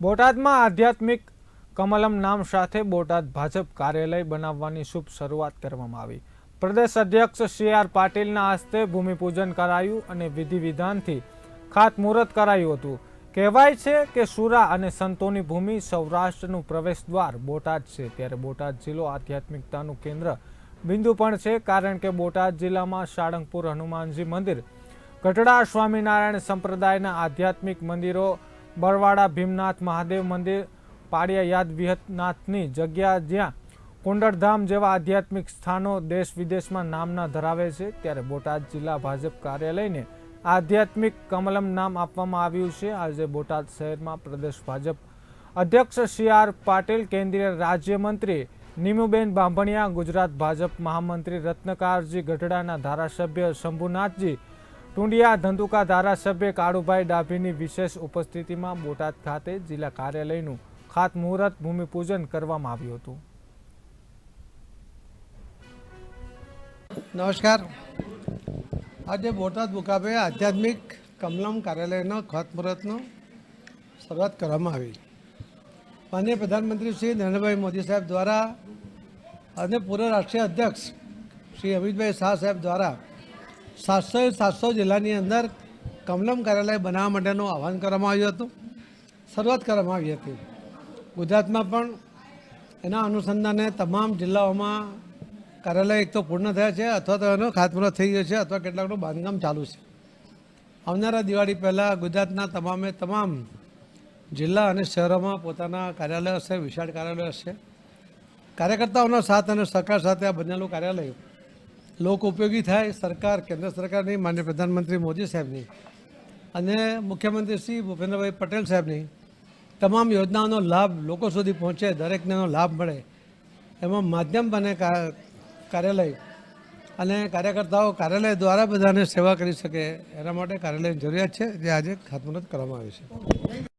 બોટાદમાં આધ્યાત્મિક કમલમ નામ સાથે બોટાદ ભાજપ કાર્યાલય બનાવવાની શુભ શરૂઆત કરવામાં આવી. પ્રદેશ અધ્યક્ષ સી આર પાટીલના હસ્તે ભૂમિપૂજન કરાયું અને વિધિ વિધાનથી ખાતમુહૂર્ત કરાયું હતું. કહેવાય છે કે સુરા અને સંતોની ભૂમિ સૌરાષ્ટ્રનું પ્રવેશ દ્વાર બોટાદ છે. ત્યારે બોટાદ જિલ્લો આધ્યાત્મિકતાનું કેન્દ્ર બિંદુ પણ છે, કારણ કે બોટાદ જિલ્લામાં સાળંગપુર હનુમાનજી મંદિર, ગઢડા સ્વામિનારાયણ સંપ્રદાયના આધ્યાત્મિક મંદિરો બરવાડા ભીમનાથ મહાદેવ મંદિર પાડિયા યાદ વિહતનાથની જગ્યા જ્યાં કુંડળધામ જેવા આધ્યાત્મિક સ્થાનો દેશ વિદેશમાં નામના ધરાવે છે, ત્યારે બોટાદ જિલ્લા ભાજપ કાર્યાલયને આધ્યાત્મિક કમલમ નામ આપવામાં આવ્યું છે. આજે બોટાદ શહેરમાં પ્રદેશ ભાજપ અધ્યક્ષ સી આર પાટીલ, કેન્દ્રીય રાજ્યમંત્રી નીમુબેન બાંભણિયા, ગુજરાત ભાજપ મહામંત્રી રત્નકારજી ગઢડાના ધારાસભ્ય શંભુનાથજી ટુંડિયા ધંધુકા ધારાસભ્ય કાળુભાઈ ડાભીની વિશેષ ઉપસ્થિતિમાં બોટાદ ખાતે જિલ્લા કાર્યાલયનું ખાતમુહૂર્ત, ભૂમિપૂજન કરવામાં આવ્યું હતું. નમસ્કાર. આજે બોટાદ મુકાબે આધ્યાત્મિક કમલમ કાર્યાલયનો ખાતમુહૂર્તનો શરૂઆત કરવામાં આવી. માનનીય પ્રધાનમંત્રી શ્રી નરેન્દ્રભાઈ મોદી સાહેબ દ્વારા અને પૂર્વ રાષ્ટ્રીય અધ્યક્ષ શ્રી અમિતભાઈ શાહ સાહેબ દ્વારા સાતસો સાતસો જિલ્લાની અંદર કમલમ કાર્યાલય બનાવવા માટેનું આહવાન કરવામાં આવ્યું હતું. શરૂઆત કરવામાં આવી હતી. ગુજરાતમાં પણ એના અનુસંધાને તમામ જિલ્લાઓમાં કાર્યાલય એક તો પૂર્ણ થયા છે, અથવા તો એનો ખાતમુહૂર્ત થઈ ગયો છે, અથવા કેટલાકનું બાંધકામ ચાલુ છે. આવનારા દિવાળી પહેલાં ગુજરાતના તમામે તમામ જિલ્લા અને શહેરોમાં પોતાના કાર્યાલય હશે, વિશાળ કાર્યાલય હશે. કાર્યકર્તાઓનો સાથ અને સહકાર સાથે આ બનેલું કાર્યાલય લોક ઉપયોગી થાય, સરકાર, કેન્દ્ર સરકારની માન્ય પ્રધાનમંત્રી મોદી સાહેબની અને મુખ્યમંત્રી શ્રી ભૂપેન્દ્રભાઈ પટેલ સાહેબની તમામ યોજનાઓનો લાભ લોકો સુધી પહોંચે, દરેકને લાભ મળે. એમાં માધ્યમ બને કાર્યાલય. અને કાર્યકર્તાઓ કાર્યાલય દ્વારા બધાને સેવા કરી શકે, એના માટે કાર્યાલયની જરૂરિયાત છે, જે આજે ખાતમુહૂર્ત કરવામાં આવ્યું છે.